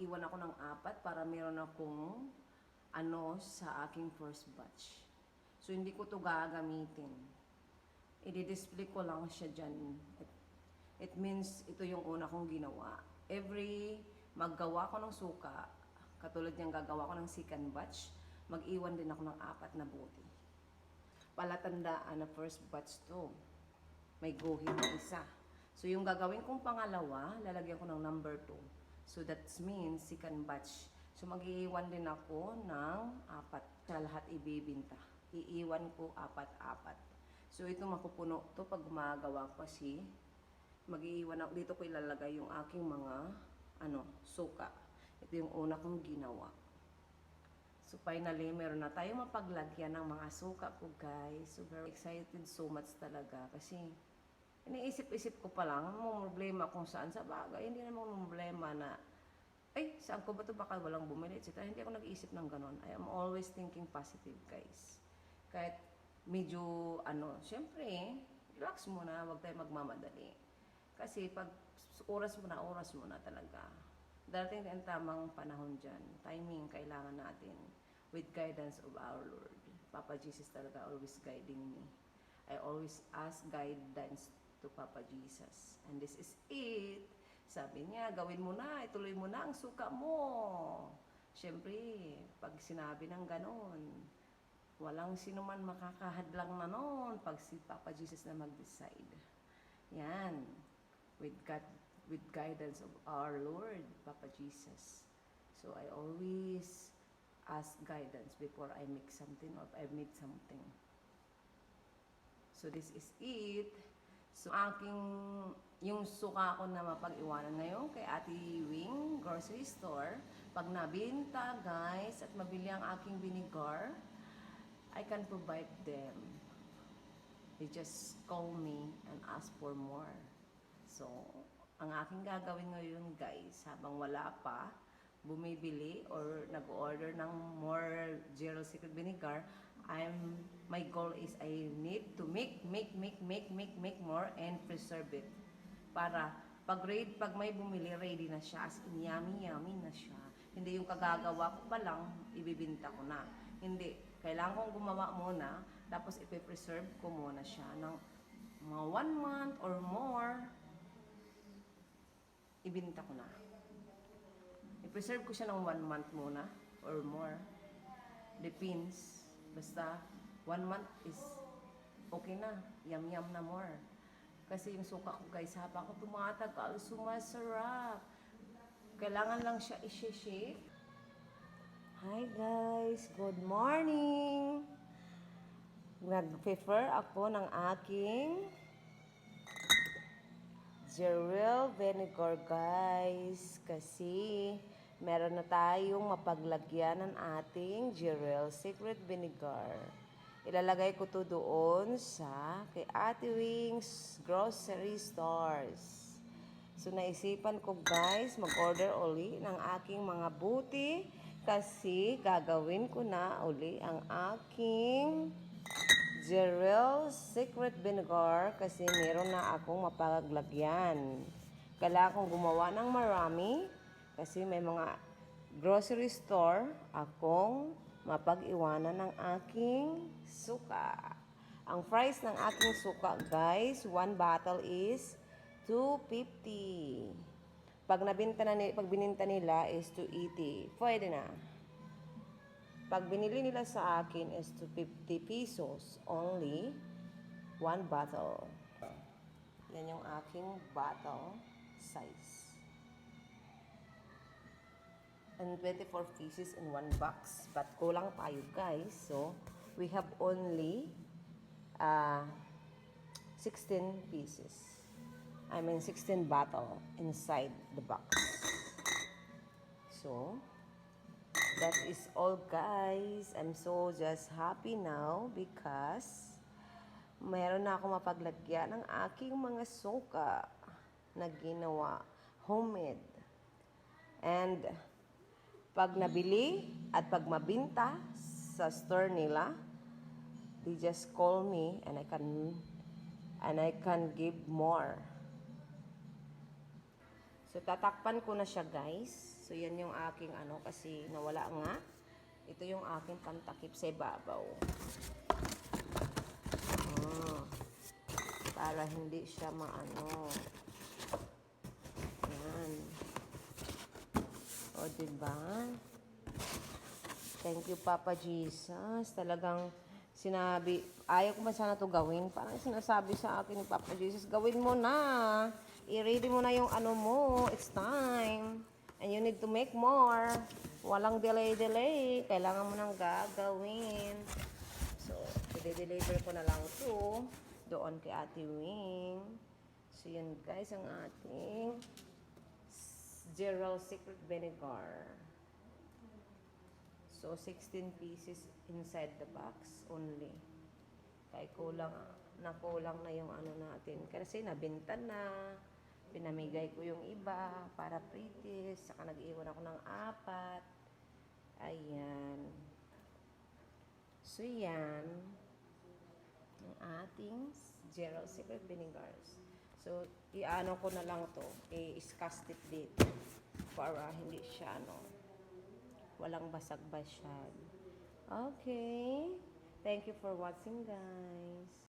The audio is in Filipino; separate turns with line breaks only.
mag-iwan ako ng apat para meron akong ano sa aking first batch. So, hindi ko to gagamitin. I-display ko lang siya dyan. It, it means ito yung una kong ginawa. Every maggawa ko ng suka, katulad niyang gagawa ko ng second batch, mag-iwan din ako ng apat na buti. Palatandaan na first batch to. May guhit na isa. So, yung gagawin kong pangalawa, lalagyan ko ng number 2. So, that means second batch. So, mag-iiwan din ako ng apat sa lahat ibibinta. Iiwan ko apat-apat. So, ito mapupuno to pag gumagawa ko kasi mag-iiwan ako. Dito ko ilalagay yung aking mga ano, suka. Ito yung una kong ginawa. So finally, meron na tayong mapaglagyan ng mga suka ko guys. So very excited so much talaga kasi iniisip-isip ko pa lang, mo problema kung saan sa bagay. Hindi naman problema na, ay, saan ko ba ito? Baka walang bumili, etc. Hindi ako nag-iisip ng ganon. I am always thinking positive, guys. Kahit medyo, ano, syempre, relax muna, huwag tayo magmamadali. Kasi pag oras mo na, oras mo na talaga. Darating ang tamang panahon dyan. Timing, kailangan natin with guidance of our Lord. Papa Jesus talaga always guiding me. I always ask guidance to Papa Jesus. And this is it. Sabi niya, gawin mo na, ituloy mo na ang suka mo. Siyempre, pag sinabi ng ganon, walang sino man makakahadlang na noon pag si Papa Jesus na mag-decide. Yan. With God, with guidance of our Lord, Papa Jesus. So I always ask guidance before I make something or I make something. So this is it. So aking yung suka ko na mapag-iwanan ngayon kay Ate Wing grocery store, pag nabinta guys at mabili ang aking vinegar, I can provide them. They just call me and ask for more. So, ang aking gagawin ngayon guys, habang wala pa, bumibili or nag-order ng more zero secret vinegar, I'm my goal is I need to make make make make make make more and preserve it. Para pag ready, pag may bumili ready na siya. As in yummy yummy na siya. Hindi yung kagagawa ko pa lang ibibinta ko na. Hindi. Kailangan kong gumawa muna tapos ipe-preserve ko muna siya ng mga one month or more. Ibinta ko na. I-preserve ko siya ng one month muna or more. Depends. Basta one month is okay na. Yum-yum na more. Kasi yung suka ko guys, habang ko tumatagal, sumasarap. Kailangan lang siya i-shake. Hi guys! Good morning! Nag-prefer ako ng aking Jerel vinegar guys kasi meron na tayong mapaglagyan ng ating Jerel secret vinegar. Ilalagay ko to doon sa kay Ate Wings grocery stores. So naisipan ko guys mag-order uli ng aking mga buti kasi gagawin ko na uli ang aking Jerel Secret Vinegar kasi meron na akong mapaglagyan. Kailangan kong gumawa ng marami kasi may mga grocery store akong mapag-iwanan ng aking suka. Ang price ng aking suka, guys, one bottle is 250. Pag nabinta na pag bininta nila is 280. Pwede na. Pag binili nila sa akin is to 50 pesos only one bottle. Yan yung aking bottle size. And 24 pieces in one box. But kulang tayo guys. So, we have only uh, 16 pieces. I mean 16 bottle inside the box. So, That is all guys. I'm so just happy now because meron na ako mapaglagyan ng aking mga suka na ginawa homemade. And pag nabili at pag mabinta sa store nila, they just call me and I can and I can give more. So, tatakpan ko na siya, guys. So, yan yung aking ano, kasi nawala nga. Ito yung aking pantakip sa ibabaw. Ah, para hindi siya maano. Yan. O, diba? Thank you, Papa Jesus. Talagang sinabi, ayaw ko man sana to gawin. Parang sinasabi sa akin ni Papa Jesus, gawin mo na. I-ready mo na yung ano mo. It's time. And you need to make more. Walang delay-delay. Kailangan mo nang gagawin. So, i-deliver ko na lang to doon kay Ate Wing. So, yun guys, ang ating Gerald Secret Vinegar. So, 16 pieces inside the box only. Kaya kulang, nakulang na yung ano natin. Kasi nabinta na, pinamigay ko yung iba para pretty, saka nag-iwan ako ng apat. Ayan. So, yan. Ang ating Gerald Secret Vinegars. So, iano ko na lang to. I-scast it dito. Para hindi siya, ano, walang basag-basag. Okay. Thank you for watching, guys.